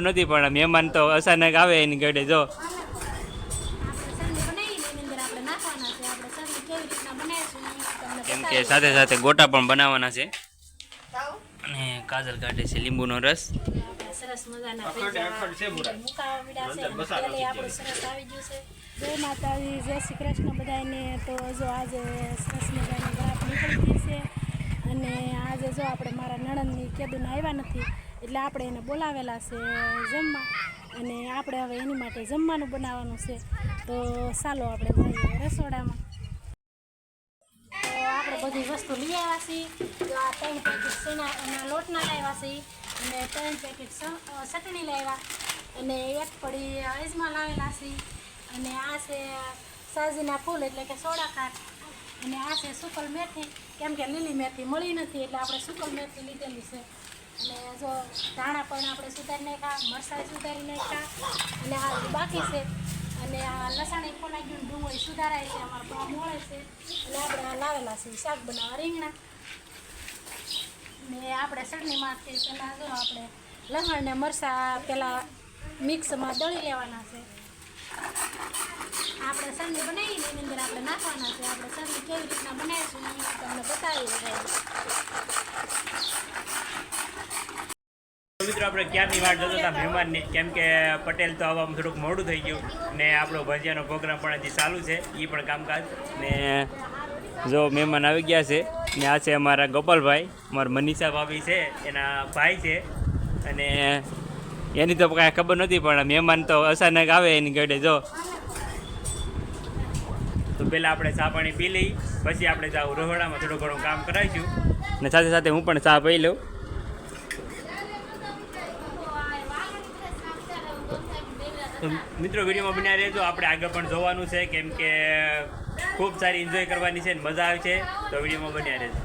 નથી, પણ મહેમાન તો અચાનક આવે એની ગળે જો. કેમ કે સાથે સાથે ગોટા પણ બનાવવાના છે. અને કાજલ કાઢે છે લીંબુનો રસ. મજાના સરસ આવી ગયું શ્રી કૃષ્ણ બધાને તો જો આજે સરસ મજાની છે અને આજે જો આપણે મારા નણંદની કેદુને આવ્યા નથી એટલે આપણે એને બોલાવેલા છે જમવા. અને આપણે હવે એની માટે જમવાનું બનાવવાનું છે. તો ચાલો આપણે જઈએ રસોડામાં. આપણે બધી વસ્તુ લઈ આવ્યા છીએ. તો આ ત્રણ પેકેટ સેના લોટના લાવ્યા છીએ અને ત્રણ પેકેટ ચટણી લાવ્યા. અને એક પડી અજમા લાવેલા છે. અને આ છે સાજીના ફૂલ એટલે કે સોડા ખાટ અને આ છે સુકલ મેથી. કેમ કે લીલી મેથી મળી નથી એટલે આપણે સુકલ મેથી લીધેલી છે. અને જો ધાણા પણ આપણે સુધારી નાખ્યા મરસાઈ સુધારી નાખ્યા અને આ બાકી છે અને આ લસણ ખોલાઈ ગયું ને ડુંગળી સુધારાય છે, અમારા બા મળે છે. અને આપણે આ લાવેલા છે શાક બનાવવા રીંગણા. ને આપણે ચટણીમાંથી પહેલાં જો આપણે લસણ ને મરચાં પહેલાં મિક્સમાં દળી લેવાના છે. આપણે ચટણી બનાવીને એની અંદર આપણે નાખવાના છે. આપણે ચટણી કેવી રીતના બનાવીશું એ તમને બતાવી બધાય તો મિત્રો, આપણે ક્યારની વાટ જોતા હતા મહેમાનની? કેમ કે પટેલ તો આવવામાં થોડુંક મોડું થઈ ગયું ને આપણો ભજીયાનો પ્રોગ્રામ પણ હજી ચાલુ છે એ પણ કામકાજ. ને જો મહેમાન આવી ગયા છે, ને આ છે અમારા ગોપાલભાઈ, અમારા મનીષા ભાભી છે, એના ભાઈ છે. અને એની તો કાંઈ ખબર નથી, પણ મહેમાન તો અચાનક આવે એની ગઢે જો. તો પહેલાં આપણે ચા પાણી પી લઈ, પછી આપણે જાઉં રહોડામાં થોડું ઘણું કામ કરાવીશું. ને સાથે સાથે હું પણ ચા પી લઉં. તો મિત્રો વિડીયોમાં બન્યા રહેજો. આપણે આગળ પણ જોવાનું છે કેમ કે ખૂબ સારી એન્જોય કરવાની છે મજા આવે છે. તો વિડીયોમાં બન્યા રહેજો.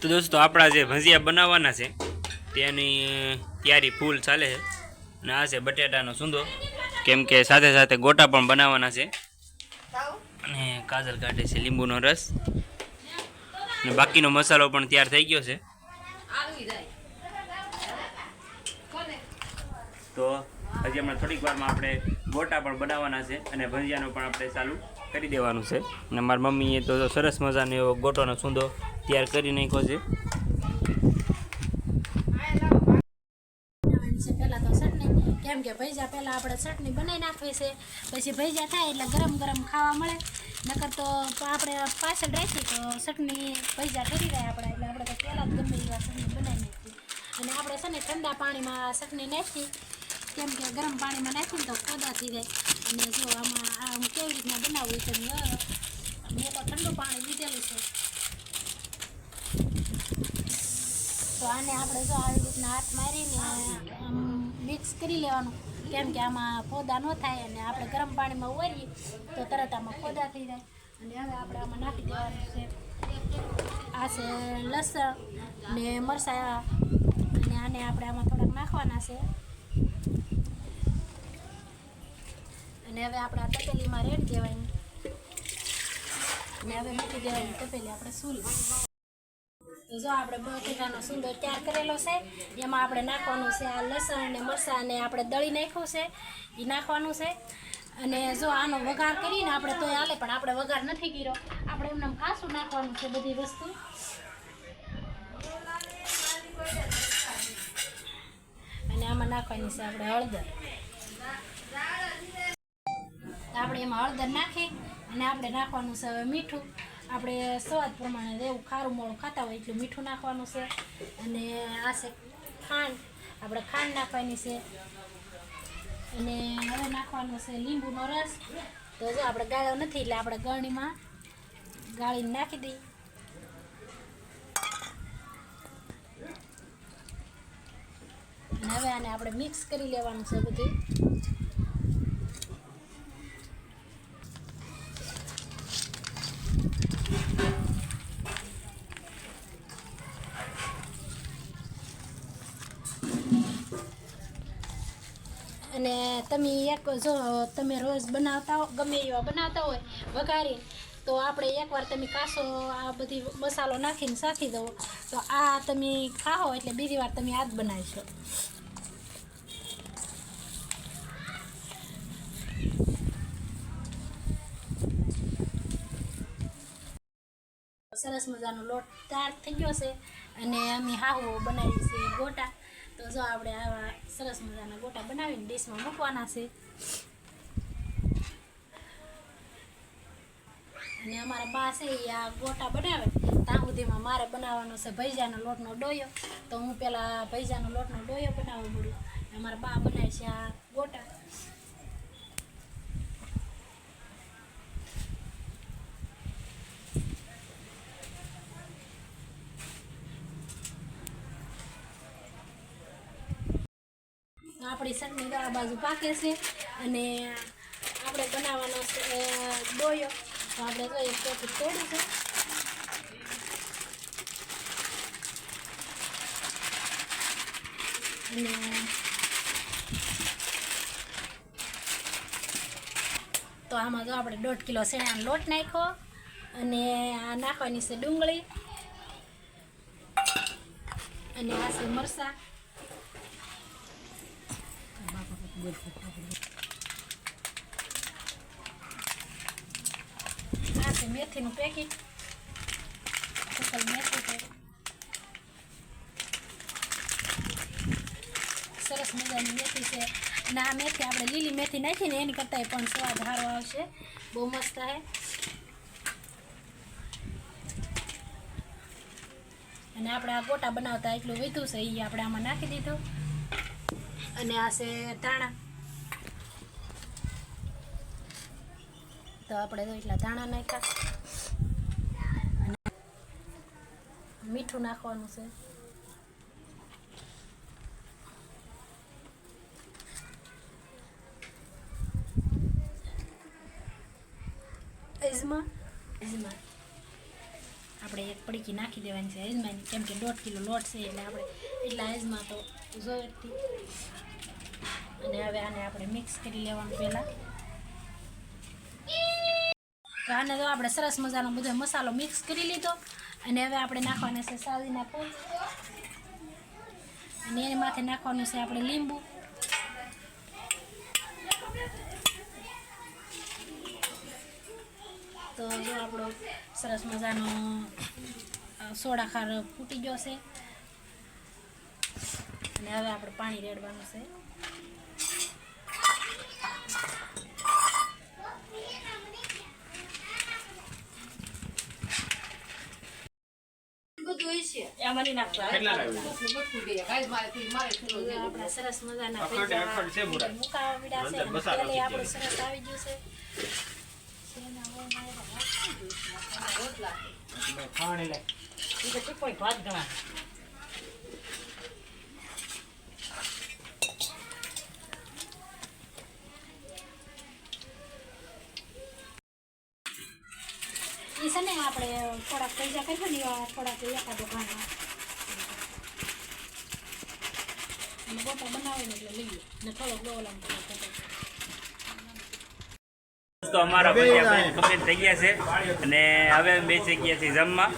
તો દોસ્તો આપણા જે ભજીયા બનાવવાના છે તેની તૈયારી ફૂલ ચાલે છે. અને આ છે બટેટાનો સુંદો. કેમ કે સાથે સાથે ગોટા પણ બનાવવાના છે. અને કાજલ કાઢે છે લીંબુનો રસ. અને બાકીનો મસાલો પણ તૈયાર થઈ ગયો છે. તો હજી હમણાં થોડીક વારમાં આપણે ગોટા પણ બનાવવાના છે અને ભજીયાનું પણ આપણે ચાલુ કરી દેવાનું છે. અને મારી મમ્મીએ તો સરસ મજાનો એવો ગોટોનો સૂંદો તૈયાર કરી નાખ્યો છે. કેમ કે ભૈજા પહેલાં આપણે ચટણી બનાવી નાખવી છે. પછી ભૈજા થાય એટલે ગરમ ગરમ ખાવા મળે. નકર તો આપણે પાછળ રાખીએ તો ચટણી ભૈજા કરી રહ્યા આપણે, એટલે આપણે તો પહેલાં જ ગમે એવા ચટણી બનાવી નાખીએ. અને આપણે છે ને ઠંડા પાણીમાં ચટણી નાખી કેમ કે ગરમ પાણીમાં નાખીને તો થઈ જાય. અને જો આમાં આ હું કેવી રીતના બનાવવું છે. મેં તો ઠંડુ પાણી લીધેલું છે. તો આને આપણે જો આવી રીતના હાથ મારીને આમ મિક્સ કરી લેવાનું. કેમ કે આમાં પોદા ન થાય અને આપણે ગરમ પાણીમાં ઉવારીએ તો તરત આમાં પોદા થઈ જાય. અને હવે આપણે આમાં નાખી દેવાનું છે. આ છે લસણ ને મરસાં અને આને આપણે આમાં થોડાક નાખવાના છે. અને હવે આપણે આ તપેલીમાં રેડ દેવાની અને હવે મૂકી દેવાની તપેલી આપણે સૂલી. જો આપણે બટેટાનો સુંદર તૈયાર કરેલો છે, એમાં આપણે નાખવાનું છે આ લસણ ને મરચાં ને આપણે દળી નાખ્યું છે, એ નાખવાનું છે. અને જો આનો વઘાર કરીને આપણે તોય હાલે, પણ આપણે વઘાર નથી કર્યો. આપણે એમને ખાસું નાખવાનું છે બધી વસ્તુ. અને આમાં નાખવાની છે આપણે હળદર. આપણે એમાં હળદર નાખી અને આપણે નાખવાનું છે હવે મીઠું. આપણે સ્વાદ પ્રમાણે જેવું ખારું મોળું ખાતા હોય એટલું મીઠું નાખવાનું છે. અને આ છે ખાંડ. આપણે ખાંડ નાખવાની છે. અને હવે નાખવાનો છે લીંબુનો રસ. તો જો આપણે ગાળો નથી એટલે આપણે ગળણીમાં ગાળીને નાખી દઈએ. અને હવે આને આપણે મિક્સ કરી લેવાનું છે બધું. અને તમે એક જો તમે રોજ બનાવતા હો, ગમે એવા બનાવતા હોય વઘારી તો આપણે એકવાર તમે કાસો, આ બધી મસાલો નાખીને સાખી દો. તો આ તમે ખાઓ એટલે બીજી વાર તમે આ જ બનાવશો. સરસ મજાનો લોટ તૈયાર થઈ ગયો છે. અને અમે હાહુ બનાવીએ છીએ ગોટા. તો જો આપણે આવા સરસ મજાના ગોટા બનાવીને ડીશમાં મૂકવાના છે. અને અમારા બા છે એ આ ગોટા બનાવે. ત્યાં સુધીમાં મારે બનાવવાનો છે ભૈજાનો લોટનો ડોયો. તો હું પેલા ભૈજાનો લોટનો ડોયો બનાવવા મળું અમારા બા બનાવે છે આ ગોટા. આપણી ચટણી તો આ બાજુ પાકે છે અને આપણે બનાવવાનો છે ડોયો. તો આપણે તો એક પેકેટ અને તો આમાં જો આપણે દોઢ કિલો શેણાનો લોટ નાખ્યો અને આ નાખવાની છે ડુંગળી. અને આ છે મરચાં આ છે મેથીનું પેકેટ મેથી સરસ મજાની મેથી છે અને આ મેથી આપણે લીલી મેથી નાખીને એની કરતાં પણ સ્વાદ સારો આવશે બહુ મસ્ત હે અને આપણે આ ગોટા બનાવતા એટલું વીધું છે એ આપણે આમાં નાખી દીધું અને આ છે ધાણા. તો આપણે તો એટલા ધાણા નાખ્યા. મીઠું નાખવાનું છે. આપણે એક પડીકી નાખી દેવાની છે. અજમાની કેમ કે દોઢ કિલો લોટ છે એટલે આપણે એટલા અજમા તો જોઈએ જ તે. અને હવે આને આપણે મિક્સ કરી લેવાનું પહેલાં તો આને તો આપણે સરસ મજાનો બધો મસાલો મિક્સ કરી લીધો અને હવે આપણે નાખવાના છે સાદીના ફૂલ અને એની માથે નાખવાનું છે આપણે લીંબુ તો જો આપણો સરસ મજાનો અ, સોડા ખાર ફૂટી ગયો છે અને હવે આપણે પાણી રેડવાનું છે. સરસ મજાના આપણું સરસ આવી ગયું છે. હોય મારે એ આપણે થોડાક પૈસા કરીએ ને, એવા થોડાક એકાદો ઘાણા અને ગોટા બનાવીને એટલે લઈએ. ને થોડોક ડોલામ તો અમારા ભજીયા કમ્પ્લીટ થઈ ગયા છે. અને હવે બેસી ગયા છીએ જમવા.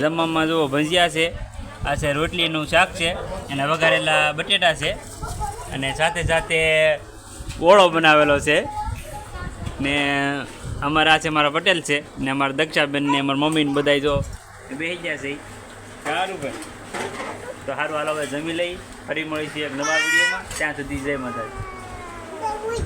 જમવામાં જુઓ, ભજીયા છે, આ છે રોટલીનું શાક છે, અને વઘારેલા બટેટા છે, અને સાથે સાથે ઓળો બનાવેલો છે. ને અમારા આ છે મારા પટેલ છે ને અમારા દક્ષાબેન ને અમારા મમ્મી ને બધા જો બેસી ગયા છે સારું ભાઈ તો સારું હાલો હવે જમી લઈ ફરી મળીશું એક નવા વિડીયોમાં ત્યાં સુધી જય માતાજી